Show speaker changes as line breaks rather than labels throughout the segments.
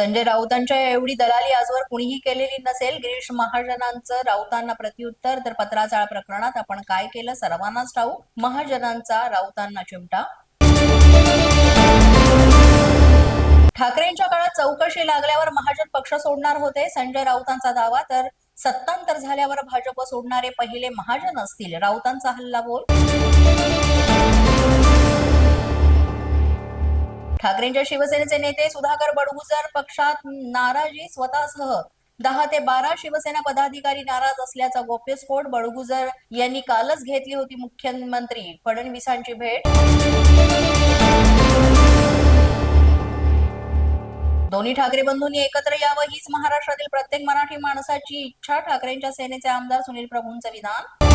संजय राऊतांच्या एवढी दलाली आजवर कुणीही केलेली नसेल. गिरीश महाजनांचं राऊतांना प्रत्युत्तर तर पत्राचाळ प्रकरणात आपण काय केलं? सर्वांनाच ठाऊक महाजनांचा राऊतांना चिमटा. ठाकरेंच्या काळात चौकशी लागल्यावर महाजन पक्ष सोडणार होते संजय राऊतांचा दावा तर सत्तांतर झाल्यावर भाजप सोडणारे पहिले महाजन असतील. राऊतांचा हल्ला बोल. ठाकरेंच्या शिवसेनेचे नेते सुधाकर बडगुजर पक्षात नाराजी स्वतःसह दहा ते बारा शिवसेना पदाधिकारी नाराज असल्याचा गोप्यस्फोट बडगुजर यांनी कालच घेतली होती मुख्यमंत्री फडणवीसांची भेट. दोन्ही ठाकरे बंधूंनी एकत्र यावं हीच महाराष्ट्रातील प्रत्येक मराठी माणसाची इच्छा ठाकरेंच्या सेनेचे आमदार सुनील प्रभूंचं विधान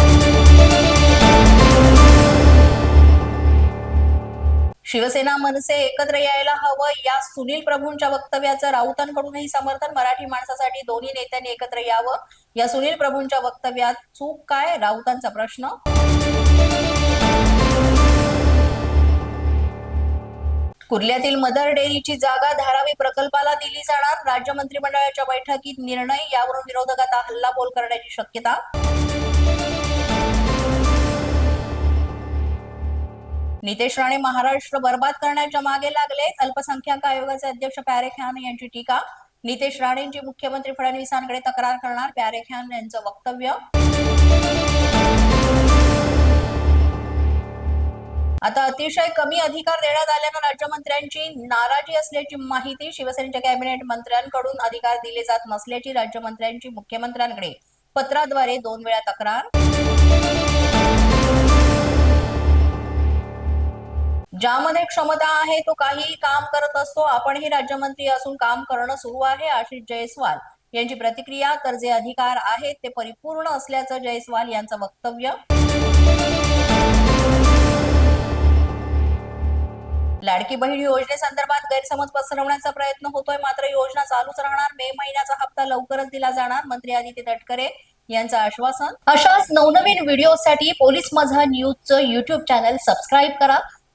शिवसेना मनसे एकत्र यायला हवं या सुनील प्रभूंच्या वक्तव्याचं राऊतांकडूनही समर्थन मराठी माणसासाठी दोन्ही नेत्यांनी एकत्र यावं. या सुनील प्रभूंच्या वक्तव्यात चूक काय? राऊतांचा प्रश्न. कुर्ल्यातील मदर डेअरीची जागा धारावी प्रकल्पाला दिली जाणार. राज्य मंत्रिमंडळाच्या बैठकीत निर्णय यावरून विरोधकात हल्लाबोल करण्याची शक्यता. नितेश राणे महाराष्ट्र बर्बाद करण्याच्या मागे लागले. अल्पसंख्याक आयोगाचे अध्यक्ष प्यारे खान यांची टीका. नितेश राणेंची मुख्यमंत्री फडणवीसांकडे तक्रार करणार प्यारे खान यांचं वक्तव्य. आता अतिशय कमी अधिकार देण्यात आल्यानं राज्यमंत्र्यांची नाराजी असल्याची माहिती शिवसेनेच्या कॅबिनेट मंत्र्यांकडून अधिकार दिले जात नसल्याची राज्यमंत्र्यांची मुख्यमंत्र्यांकडे पत्राद्वारे दोन वेळा तक्रार. ज्यामध्ये क्षमता आहे तो काहीही काम करत असतो. आपणही राज्यमंत्री असून काम करणं सुरू आहे आशिष जयस्वाल यांची प्रतिक्रिया. तर जे अधिकार आहेत ते परिपूर्ण असल्याचं जयस्वाल यांचं वक्तव्य. लाडकी बहीण योजनेसंदर्भात गैरसमज पसरवण्याचा प्रयत्न होतोय. मात्र योजना चालूच राहणार. मे महिन्याचा हप्ता लवकरच दिला जाणार मंत्री आदित्य तटकरे यांचं आश्वासन. अशाच नवनवीन व्हिडिओसाठी पोलीस माझा न्यूजचं युट्यूब चॅनल सबस्क्राईब करा.